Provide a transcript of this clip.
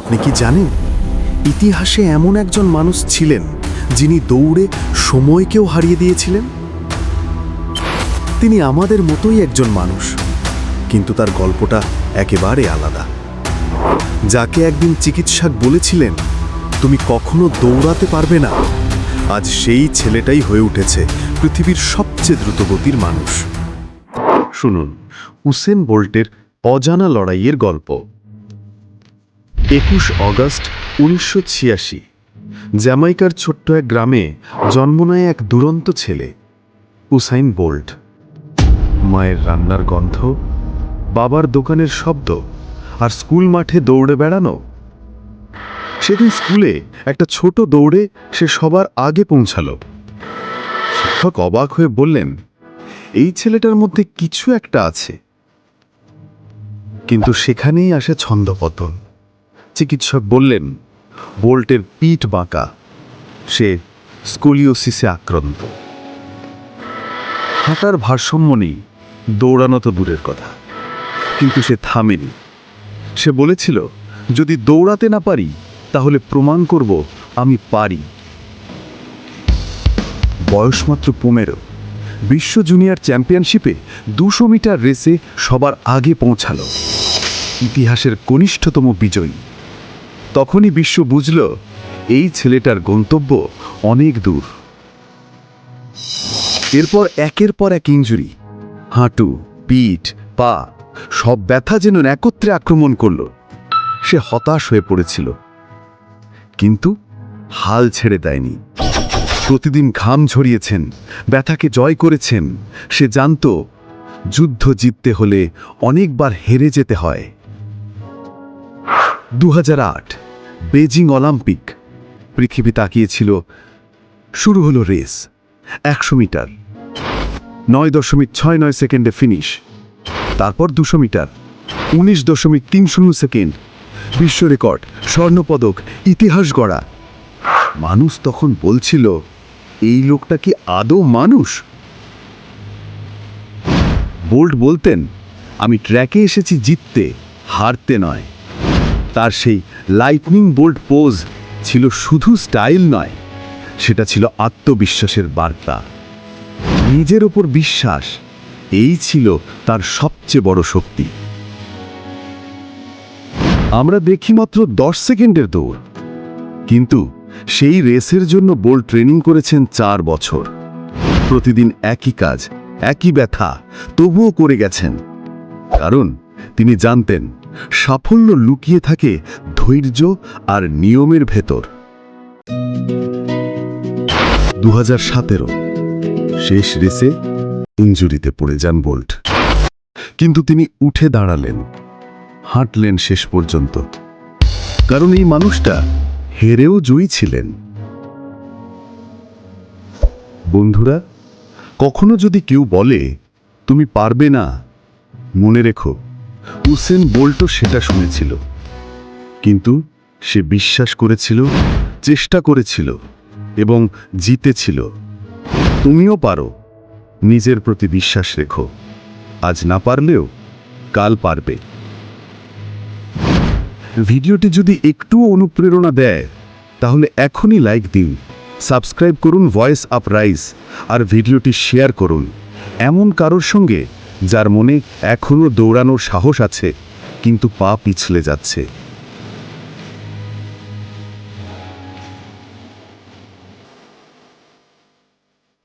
আপনি কি জানেন? ইতিহাসে এমন একজন মানুষ ছিলেন যিনি দৌড়ে সময়কেও হারিয়ে দিয়েছিলেন? তিনি আমাদের মতোই একজন মানুষ, কিন্তু তার গল্পটা একেবারে আলাদা। যাকে একদিন চিকিৎসক বলেছিলেন, তুমি কখনো দৌড়াতে পারবে না। আজ সেই ছেলেটাই হয়ে উঠেছে পৃথিবীর সবচেয়ে দ্রুতগতির মানুষ। শুনুন হুসেন বোল্টের অজানা লড়াইয়ের গল্প। একুশ অগস্ট উনিশশো ছিয়াশি। জ্যামাইকার ছোট্ট এক গ্রামে জন্ম নেয় এক দুরন্ত ছেলে, উসাইন বোল্ট। মায়ের রান্নার গন্ধ, বাবার দোকানের শব্দ আর স্কুল মাঠে দৌড়ে বেড়ানো। সেদিন স্কুলে একটা ছোট দৌড়ে সে সবার আগে পৌঁছালো। শিক্ষক অবাক হয়ে বললেন, এই ছেলেটার মধ্যে কিছু একটা আছে। কিন্তু সেখানেই আসে ছন্দপতন। চিকিৎসক বললেন, বোল্টের পিঠ বাঁকা। সে স্কোলিওসিসে আক্রান্ত। হাঁটার ভারসাম্য নেই, দৌড়ানো তো দূরের কথা। কিন্তু সে থামেনি। সে বলেছিল, যদি দৌড়াতে না পারি, তাহলে প্রমাণ করব আমি পারি। বয়স মাত্র পনেরো। বিশ্ব জুনিয়র চ্যাম্পিয়নশিপে দুশো মিটার রেসে সবার আগে পৌঁছালো। ইতিহাসের কনিষ্ঠতম বিজয়ী। তখনই বিশ্ব বুঝল, এই ছেলেটার গন্তব্য অনেক দূর। এরপর একের পর এক ইঞ্জুরি হাঁটু, পিঠ, পা, সব ব্যথা যেন একত্রে আক্রমণ করল। সে হতাশ হয়ে পড়েছিল। কিন্তু হাল ছেড়ে দেয়নি। প্রতিদিন ঘাম ঝরিয়েছেন, ব্যথাকে জয় করেছেন। সে জানত, যুদ্ধ জিততে হলে অনেকবার হেরে যেতে হয়। দু হাজার আট বেজিং অলিম্পিক। পৃথিবী তাকিয়েছিল, শুরু হলো রেস, একশো মিটার। নয় দশমিক ছয় নয় সেকেন্ডে ফিনিশ তারপর দুশো মিটার। উনিশ দশমিক তিন শূন্য সেকেন্ড, বিশ্ব রেকর্ড, স্বর্ণপদক, ইতিহাস গড়া। মানুষ তখন বলছিল, এই লোকটা কি আদৌ মানুষ? বোল্ট বলতেন, আমি ট্র্যাকে এসেছি জিততে, হারতে নয়। তার সেই লাইটনিং বোল্ট পোজ ছিল শুধু স্টাইল নয়, সেটা ছিল আত্মবিশ্বাসের বার্তা। নিজের ওপর বিশ্বাস, এই ছিল তার সবচেয়ে বড় শক্তি। আমরা দেখি মাত্র দশ সেকেন্ডের দৌড়, কিন্তু সেই রেসের জন্য বোল্ট ট্রেনিং করেছেন চার বছর। প্রতিদিন একই কাজ, একই ব্যথা, তবুও করে গেছেন। কারণ তিনি জানতেন সাফল্য লুকিয়ে থাকে ধৈর্য আর নিয়মের ভেতর। দু হাজার শেষ রেসে ইঞ্জুরিতে পড়ে যান বোল্ট। কিন্তু তিনি উঠে দাঁড়ালেন, হাঁটলেন শেষ পর্যন্ত। কারণ এই মানুষটা হেরেও জয়ী ছিলেন। বন্ধুরা, কখনো যদি কেউ বলে, তুমি পারবে না, মনে রেখো। উসেন বোল্টও সেটা শুনেছিল। কিন্তু সে বিশ্বাস করেছিল, চেষ্টা করেছিল এবং জিতেছিল। তুমিও পারো, নিজের প্রতি বিশ্বাস রেখো। আজ না পারলেও কাল পারবে। ভিডিওটি যদি একটুও অনুপ্রেরণা দেয়, তাহলে এখনই লাইক দিন, সাবস্ক্রাইব করুন ভয়েস আপ রাইজ, আর ভিডিওটি শেয়ার করুন। এমন কারোর সঙ্গে যার মনে এখনও দৌড়ানোর সাহস আছে কিন্তু পা পিছলে যাচ্ছে।